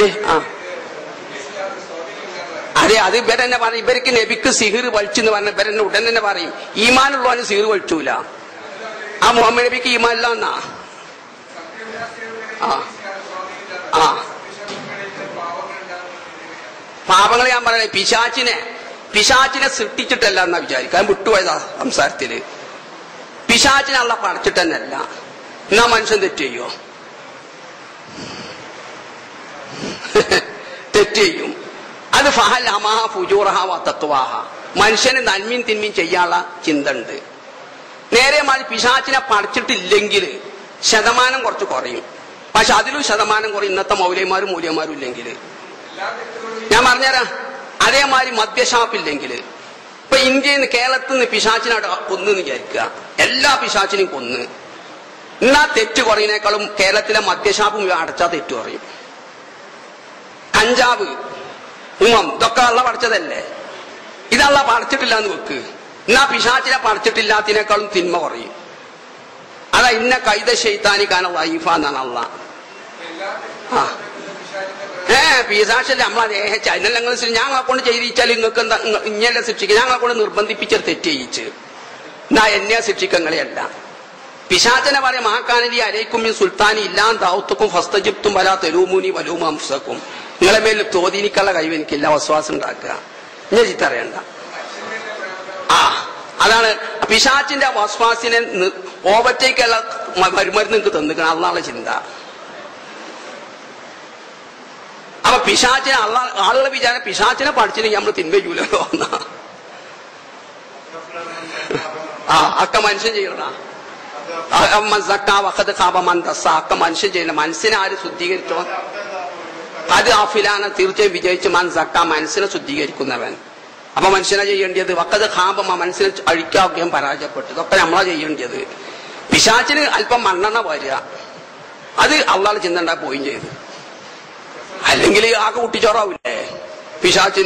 എന്ത് ആ. അതെ അത് ഇവരെന്നെ പറയും ഇവർക്ക് നബിക്ക് സിഹിർ വലിച്ചെന്ന് പറഞ്ഞ ഇവരെന്നെ ഉടൻ തന്നെ പറയും. ഈമാനുള്ളവന് സിഹിർ വലിച്ചൂല. ആ മുഹമ്മദ് നബിക്ക് ഈമാനില്ല എന്നാ ആ ആ. പാപങ്ങൾ ഞാൻ പറയണേ പിശാച്ചിനെ പിശാച്ചിനെ സൃഷ്ടിച്ചിട്ടല്ല എന്നാ വിചാരിക്കാൻ വിട്ടുപോയതാ സംസാരത്തിൽ. പിശാച്ചിനെ അള്ള പടച്ചിട്ട് എന്നാ മനുഷ്യൻ തെറ്റ് ചെയ്യോ? തെറ്റ് ചെയ്യും അത് ഫഹൽ മനുഷ്യന് നന്മയും തിന്മയും ചെയ്യാനുള്ള ചിന്ത ഉണ്ട് നേരെ മാറി പിശാച്ചിനെ പഠിച്ചിട്ടില്ലെങ്കിൽ ശതമാനം കുറച്ച് കുറയും. പക്ഷെ അതിലും ശതമാനം കുറയും. ഇന്നത്തെ മൗലയന്മാരും മൂല്യന്മാരും ഇല്ലെങ്കിൽ. ഞാൻ പറഞ്ഞുതരാം. അതേമാതിരി മദ്യഷാപ്പില്ലെങ്കിൽ ഇപ്പൊ ഇന്ത്യയിൽ നിന്ന് കേരളത്തിൽ നിന്ന് പിശാച്ചിനെ കൊന്നു വിചാരിക്കുക. എല്ലാ പിശാച്ചിനെയും കൊന്ന്. എന്നാ തെറ്റ് കുറയുന്നേക്കാളും കേരളത്തിലെ മദ്യഷാപ്പും അടച്ചാ തെറ്റ് കുറയും കഞ്ചാവ് ഉമം ഇതൊക്കെ അള്ള പഠിച്ചതല്ലേ ഇതള്ള പഠിച്ചിട്ടില്ല എന്ന് വെക്ക്. എന്നാ പിശാച്ചിനെ പഠിച്ചിട്ടില്ലാത്തതിനേക്കാളും തിന്മ കുറയും. അതാ ഇന്ന കൈത ഷെയ്ത്താനിക്കാന വൈഫ എന്നാണ് അള്ള. ആ. ഏ പിശാച്ചല്ലേ നമ്മളെ ഏഹച്ച അതിനെല്ലാം നിങ്ങൾ ഞങ്ങളെ കൊണ്ട് ചെയ്തിച്ചാൽ നിങ്ങൾക്ക് എന്താ ഇങ്ങനെ ശിക്ഷിക്കുക ഞങ്ങളെ കൊണ്ട് നിർബന്ധിപ്പിച്ചത് തെറ്റ് എന്നാ എന്നെ ശിക്ഷിക്കങ്ങളെയല്ല പിശാചനെ പറയും മാക്കാനലി അരയ്ക്കും ഈ സുൽത്താനി ഇല്ലാൻ ദൗത്തുക്കും ഫസ്തജിപ്തും വരാ തെരുമൂനി വലൂമ അംസക്കും നിങ്ങളെ മേൽ തോതിനിക്കുള്ള കഴിവ് എനിക്കില്ല വസ്വാസം ഉണ്ടാക്കുക. ഞാൻ ചീത്ത അറിയണ്ട. ആ അതാണ് പിശാച്ചിന്റെ വസ്വാസിനെ ഓവറ്റേക്കുള്ള മരുമരുന്ന് നിങ്ങൾക്ക് തന്നിക്കണം അള്ളാളെ ചിന്ത. അപ്പൊ പിശാച്ചിനെ അള്ളാ ആളുകളെ വിചാരം പിശാച്ചിനെ പഠിച്ചില്ലെങ്കിൽ നമ്മൾ തിന്മയൂല എന്നാ ആ അക്ക മനുഷ്യൻ ചെയ്യണ അക്ക മനുഷ്യൻ ചെയ്യണം മനസ്സിനെ ആര് ശുദ്ധീകരിച്ചോ? അത് ഫിലാന തീർച്ചയായും വിജയിച്ച് മൻ സക്ക മനസ്സിനെ ശുദ്ധീകരിക്കുന്നവൻ. അപ്പൊ മനുഷ്യനെ ചെയ്യേണ്ടത്? വക്കത് ഖാബമ്മ മനസ്സിനെ അഴിക്കാവുകയും പരാജയപ്പെട്ടു. ഇതൊക്കെ നമ്മളാ ചെയ്യേണ്ടത്. പിശാച്ചിന് അല്പം മണ്ണെണ്ണ വരിക അത് അള്ളാൾ ചിന്തണ്ടാ പോയും ചെയ്ത്. അല്ലെങ്കിൽ ആകെ കുട്ടിച്ചോറാവില്ലേ പിശാച്ചിന്